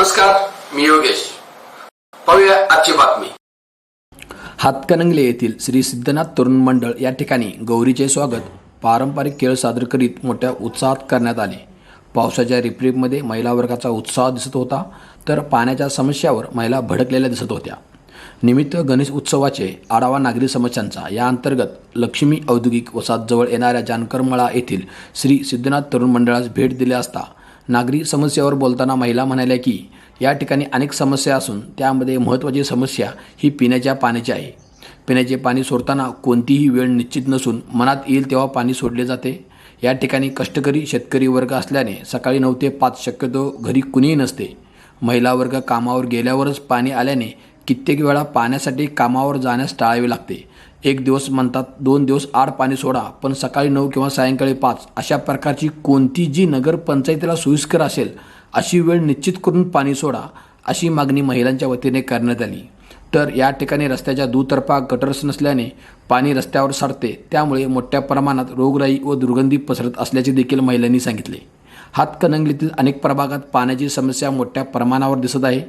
नमस्कार मी योगेश. पाहूया आजची बातमी. हातकणंगले येथील श्री सिद्धनाथ तरुण मंडळ या ठिकाणी गौरीचे स्वागत पारंपरिक खेळ सादर करीत मोठ्या उत्साहात करण्यात आले. पावसाच्या रिपरिपमध्ये महिला वर्गाचा उत्साह दिसत होता तर पाण्याच्या समस्यावर महिला भडकलेल्या दिसत होत्या. निमित्त गणेश उत्सवाचे आढावा नागरी समस्यांचा. या अंतर्गत लक्ष्मी औद्योगिक वसाहतजवळ येणाऱ्या जानकरमळा येथील श्री सिद्धनाथ तरुण मंडळास भेट दिली असता नागरी समस्यावर बोलताना महिला म्हणाल्या की या ठिकाणी अनेक समस्या असून त्यामध्ये महत्त्वाची समस्या ही पिण्याच्या पाण्याची आहे. पिण्याचे पाणी सोडताना कोणतीही वेळ निश्चित नसून मनात येईल तेव्हा पाणी सोडले जाते. या ठिकाणी कष्टकरी शेतकरी वर्ग असल्याने सकाळी नऊ ते पाच शक्यतो घरी कुणीही नसते. महिला वर्ग कामावर गेल्यावरच पाणी आल्याने कित्येक वेळा पाण्यासाठी कामावर जाण्यास टाळावे लागते. एक दिवस म्हणतात दोन दिवस आड पाणी सोडा पण सकाळी नऊ किंवा सायंकाळी पाच अशा प्रकारची कोणती जी नगरपंचायतीला सोयीस्कर असेल अशी वेळ निश्चित करून पाणी सोडा अशी मागणी महिलांच्या वतीने करण्यात आली. तर या ठिकाणी रस्त्याच्या दुतर्फा गटर्स नसल्याने पाणी रस्त्यावर सारते त्यामुळे मोठ्या प्रमाणात रोगराई व दुर्गंधी पसरत असल्याचे देखील महिलांनी सांगितले. हातकणंगलीतील अनेक प्रभागात पाण्याची समस्या मोठ्या प्रमाणावर दिसत आहे.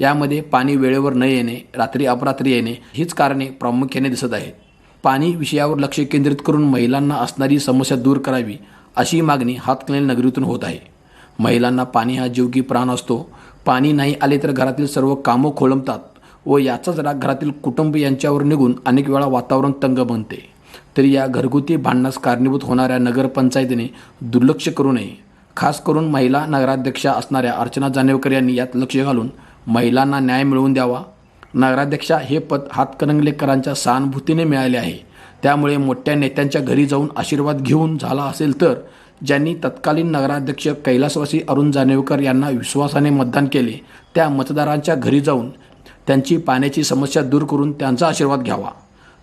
यामध्ये पाणी वेळेवर न येणे रात्री अपरात्री येणे हीच कारणे प्रामुख्याने दिसत आहेत. पाणी विषयावर लक्ष केंद्रित करून महिलांना असणारी समस्या दूर करावी अशी मागणी हातकणंगली नगरीतून होत आहे. महिलांना पाणी हा जीव की प्राण असतो. पाणी नाही आले तर घरातील सर्व कामं खोळंबतात व याचाच राग घरातील कुटुंब यांच्यावर निघून अनेक वेळा वातावरण तंग बनते. तरी या घरगुती भांडणास कारणीभूत होणाऱ्या नगरपंचायतीने दुर्लक्ष करू नये. खास करून महिला नगराध्यक्षा असणाऱ्या अर्चना जानेवकर यांनी यात लक्ष घालून महिलांना न्याय मिळवून द्यावा. नगराध्यक्षा हे पद हातकणंगलेकरांच्या सहानुभूतीने मिळाले आहे. त्यामुळे मोठ्या नेत्यांच्या घरी जाऊन आशीर्वाद घेऊन झाला असेल तर ज्यांनी तत्कालीन नगराध्यक्ष कैलासवासी अरुण जानेवकर यांना विश्वासाने मतदान केले त्या मतदारांच्या घरी जाऊन त्यांची पाण्याची समस्या दूर करून त्यांचा आशीर्वाद घ्यावा.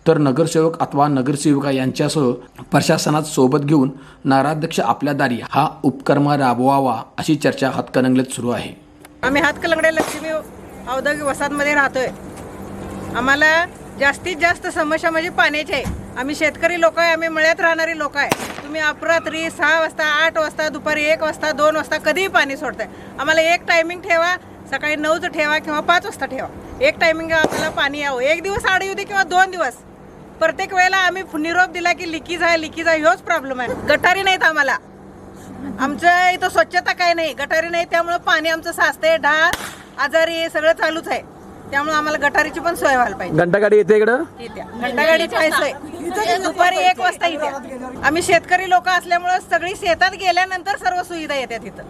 तर नगरसेवक अथवा नगरसेविका यांच्यासह प्रशासनात सोबत घेऊन नगराध्यक्ष आपल्या दारी हा उपक्रम राबवावा अशी चर्चा हातकणंगलेत सुरू आहे. आम्ही हातकलंगडे लक्ष्मी औद्योगिक वसाहतमध्ये राहतोय. आम्हाला जास्तीत जास्त समस्या म्हणजे पाण्याची आहे. आम्ही शेतकरी लोक आहे आम्ही मळ्यात राहणारी लोक आहे. तुम्ही अपरात्री सहा वाजता आठ वाजता दुपारी एक वाजता दोन वाजता कधीही पाणी सोडताय. आम्हाला एक टायमिंग ठेवा सकाळी नऊचं ठेवा किंवा पाच वाजता ठेवा. एक टायमिंग आम्हाला पाणी यावं. एक दिवस आड येऊ दे किंवा दोन दिवस. प्रत्येक वेळेला आम्ही निरोप दिला की लिकीज आहे लिकीज आहे ह्योच प्रॉब्लेम आहे. गटारी नाहीत आम्हाला. आमचं इथं स्वच्छता काही नाही. गटारी नाही त्यामुळे पाणी आमचं साचतंय ढाळ आजारी हे सगळं चालूच आहे. त्यामुळे आम्हाला गटारीची पण सोय व्हायला पाहिजे. घंटागाडी येते इकडं. घंटागाडीची सोय. दुपारी एक वाजता येत्या. आम्ही शेतकरी लोक असल्यामुळे सगळी शेतात गेल्यानंतर सर्व सुविधा येतात इथं